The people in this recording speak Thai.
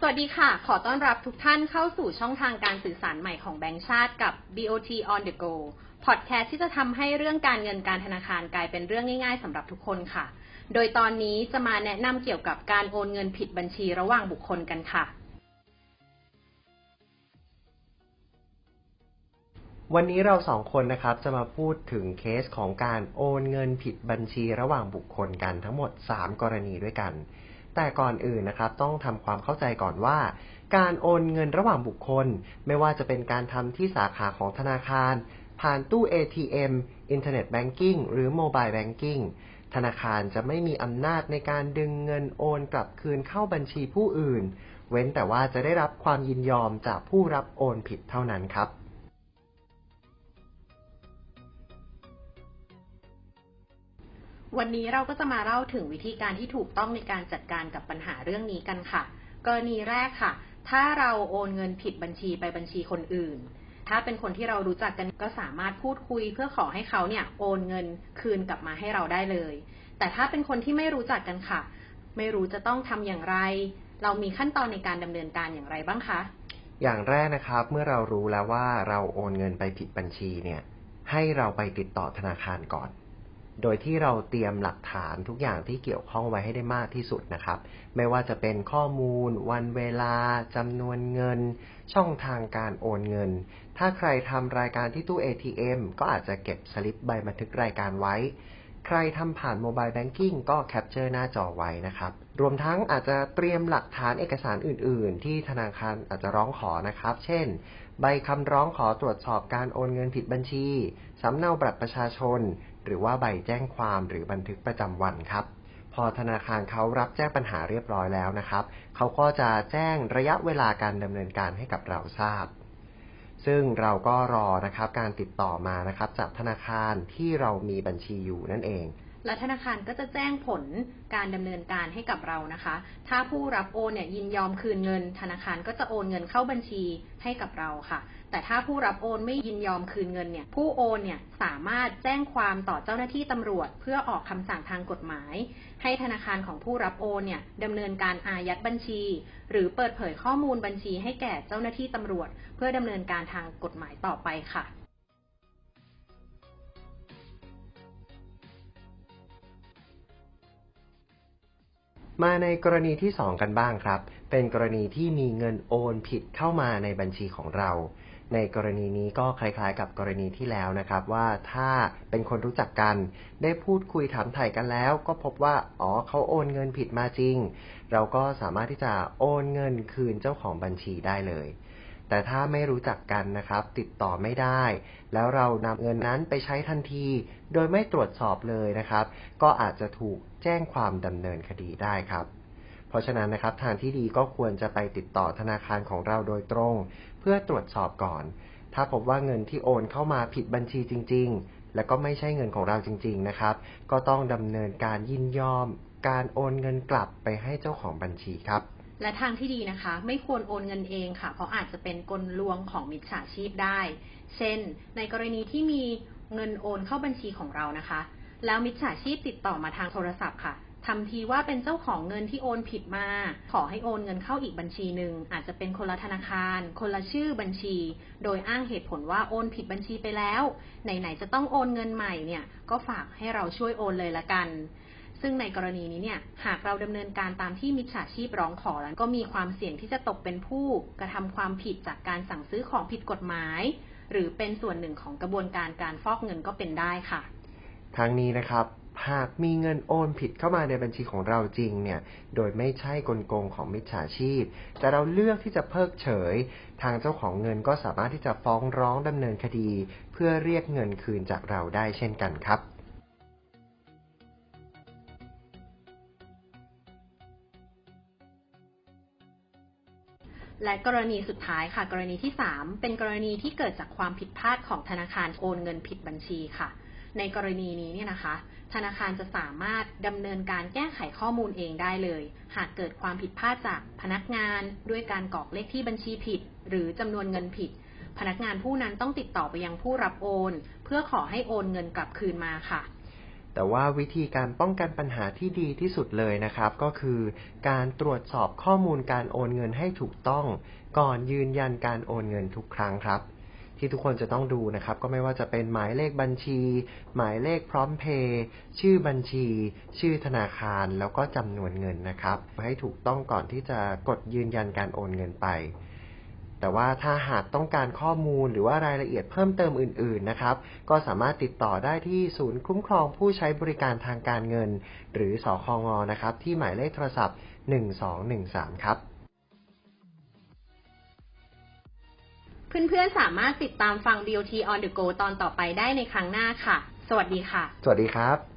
สวัสดีค่ะ ขอต้อนรับทุกท่านเข้าสู่ช่องทางการสื่อสารใหม่ของแบงก์ชาติกับ BOT on the go พอดแคสต์ที่จะทำให้เรื่องการเงินการธนาคารกลายเป็นเรื่องง่ายๆสำหรับทุกคนค่ะ โดยตอนนี้จะมาแนะนำเกี่ยวกับการโอนเงินผิดบัญชีระหว่างบุคคลกันค่ะ วันนี้เราสองคนนะครับจะมาพูดถึงเคสของการโอนเงินผิดบัญชีระหว่างบุคคลกันทั้งหมด 3 กรณีด้วยกัน แต่ก่อนอื่นนะครับ ต้องทำความเข้าใจก่อนว่า การโอนเงินระหว่างบุคคล ไม่ว่าจะเป็นการทำที่สาขาของธนาคาร ผ่านตู้ ATM อินเทอร์เน็ตแบงกิ้งหรือโมบายแบงกิ้งธนาคารจะไม่มีอำนาจในการดึงเงินโอนกลับคืนเข้าบัญชีผู้อื่น เว้นแต่ว่าจะได้รับความยินยอมจากผู้รับโอนผิดเท่านั้นครับ วันนี้เราก็จะมาเล่าถึงวิธีการที่ถูกต้องในการจัดการกับปัญหาเรื่องนี้กันค่ะ กรณีแรกค่ะ ถ้าเราโอนเงินผิดบัญชีไปบัญชีคนอื่น ถ้าเป็นคนที่เรารู้จักกันก็สามารถพูดคุยเพื่อขอให้เขาเนี่ยโอนเงินคืนกลับมาให้เราได้เลย แต่ถ้าเป็นคนที่ไม่รู้จักกันค่ะ ไม่รู้จะต้องทำอย่างไร เรามีขั้นตอนในการดำเนินการอย่างไรบ้างคะ อย่างแรกนะครับเมื่อเรารู้แล้วว่าเราโอนเงินไปผิดบัญชีเนี่ย ให้เราไปติดต่อธนาคารก่อน โดยที่เราเตรียมหลักฐานทุกอย่างที่เกี่ยวข้องไว้ให้ได้มากที่สุดนะครับ ไม่ว่าจะเป็นข้อมูล วันเวลาจำนวนเงิน ช่องทางการโอนเงิน ถ้าใครทำรายการที่ตู้ ATM ก็อาจจะเก็บสลิปใบบันทึกรายการไว้ ใครทำผ่านโมบายแบงกิ้งก็แคปเจอร์หน้าจอไว้นะครับ รวมทั้งอาจจะเตรียมหลักฐานเอกสารอื่น ๆ ที่ธนาคารอาจจะร้องขอนะครับ เช่น ใบคำร้องขอตรวจสอบการโอนเงินผิดบัญชี สำเนาบัตรประชาชน หรือว่าใบแจ้งความหรือบันทึกประจำวันครับ พอธนาคารเขารับแจ้งปัญหาเรียบร้อยแล้วนะครับ เขาก็จะแจ้งระยะเวลาการดำเนินการให้กับเราทราบ ซึ่งเราก็รอนะครับการติดต่อมานะครับจากธนาคารที่เรามีบัญชีอยู่นั่นเอง และธนาคารก็จะแจ้งผลการดำเนินการให้กับเรานะคะ ถ้าผู้รับโอนเนี่ยยินยอมคืนเงิน ธนาคารก็จะโอนเงินเข้าบัญชีให้กับเราค่ะ แต่ถ้าผู้รับโอนไม่ยินยอมคืนเงินเนี่ยผู้โอนเนี่ยสามารถแจ้งความต่อเจ้าหน้าที่ตำรวจ เพื่อออกคำสั่งทางกฎหมาย ให้ธนาคารของผู้รับโอนเนี่ยดำเนินการอายัดบัญชี หรือเปิดเผยข้อมูลบัญชีให้แก่เจ้าหน้าที่ตำรวจ เพื่อดำเนินการทางกฎหมายต่อไปค่ะ มาในกรณีที่ 2 กันบ้างครับ เป็นกรณีที่มีเงินโอนผิดเข้ามาในบัญชีของเรา ในกรณีนี้ก็คล้ายๆ กับกรณีที่แล้วนะครับ ว่าถ้าเป็นคนรู้จักกัน ได้พูดคุยถามไถ่กันแล้ว ก็พบว่าอ๋อเขาโอนเงินผิดมาจริง เราก็สามารถที่จะโอนเงินคืนเจ้าของบัญชีได้เลย แต่ถ้าไม่รู้จักกันนะครับ ติดต่อไม่ได้ แล้วเรานำเงินนั้นไปใช้ทันที โดยไม่ตรวจสอบเลยนะครับ ก็อาจจะถูกแจ้งความดำเนินคดีได้ครับ เพราะฉะนั้นนะครับทางที่ดีก็ควรจะไปติดต่อธนาคารของเราโดยตรง เพื่อตรวจสอบก่อน ถ้าพบว่าเงินที่โอนเข้ามาผิดบัญชีจริง ๆ และก็ไม่ใช่เงินของเราจริง ๆนะครับ ก็ต้องดำเนินการยินยอม การโอนเงินกลับไปให้เจ้าของบัญชีครับ และทางที่ดีนะคะ ไม่ควรโอนเงินเองค่ะ เพราะอาจจะเป็นกลลวงของมิจฉาชีพได้ เช่น ในกรณีที่มีเงินโอนเข้าบัญชีของเรานะคะ แล้วมิจฉาชีพติดต่อมาทางโทรศัพท์ค่ะทำทีว่าเป็นเจ้าของเงินที่โอนผิดมา ขอให้โอนเงินเข้าอีกบัญชีหนึ่ง อาจจะเป็นคนละธนาคาร คนละชื่อบัญชี โดยอ้างเหตุผลว่าโอนผิดบัญชีไปแล้ว ไหนๆจะต้องโอนเงินใหม่เนี่ย ก็ฝากให้เราช่วยโอนเลยละกัน ซึ่งในกรณีนี้เนี่ยหากเราดำเนินการตามที่มิจฉาชีพร้องขอแล้วก็มีความเสี่ยงที่จะตกเป็นผู้กระทำความผิดจากการสั่งซื้อของผิดกฎหมาย หรือเป็นส่วนหนึ่งของกระบวนการการฟอกเงินก็เป็นได้ค่ะ ทั้งนี้นะครับหากมีเงินโอนผิดเข้ามาในบัญชีของเราจริงเนี่ย โดยไม่ใช่กลโกงของมิจฉาชีพ แต่เราเลือกที่จะเพิกเฉย ทางเจ้าของเงินก็สามารถที่จะฟ้องร้องดำเนินคดี เพื่อเรียกเงินคืนจากเราได้เช่นกันครับ และกรณีสุดท้ายค่ะ กรณีที่ 3 เป็นกรณีที่เกิดจากความผิดพลาดของธนาคารโอนเงินผิดบัญชีค่ะ ในกรณีนี้เนี่ยนะคะ ธนาคารจะสามารถดำเนินการแก้ไขข้อมูลเองได้เลย หากเกิดความผิดพลาดจากพนักงาน ด้วยการกรอกเลขที่บัญชีผิด หรือจำนวนเงินผิด พนักงานผู้นั้นต้องติดต่อไปยังผู้รับโอน เพื่อขอให้โอนเงินกลับคืนมาค่ะ แต่ว่าวิธีการป้องกันปัญหาที่ดีที่สุดเลยนะครับ ก็คือการตรวจสอบข้อมูลการโอนเงินให้ถูกต้อง ก่อนยืนยันการโอนเงินทุกครั้งครับ ที่ทุกคนจะต้องดูนะครับ ก็ไม่ว่าจะเป็นหมายเลขบัญชี หมายเลขพร้อมเพย์ชื่อบัญชี ชื่อธนาคารแล้วก็จำนวนเงินนะครับ ให้ถูกต้องก่อนที่จะกดยืนยันการโอนเงินไป แต่ว่าถ้าหากต้องการข้อมูลหรือว่ารายละเอียดเพิ่มเติมอื่น ๆ นะครับ ก็สามารถติดต่อได้ที่ศูนย์คุ้มครองผู้ใช้บริการทางการเงิน หรือสคงนะครับ ที่หมายเลขโทรศัพท์ 1213 ครับ เพื่อนๆ สามารถติดตามฟัง BOT on the go ตอนต่อไปได้ในครั้งหน้าค่ะ สวัสดีค่ะ สวัสดีครับ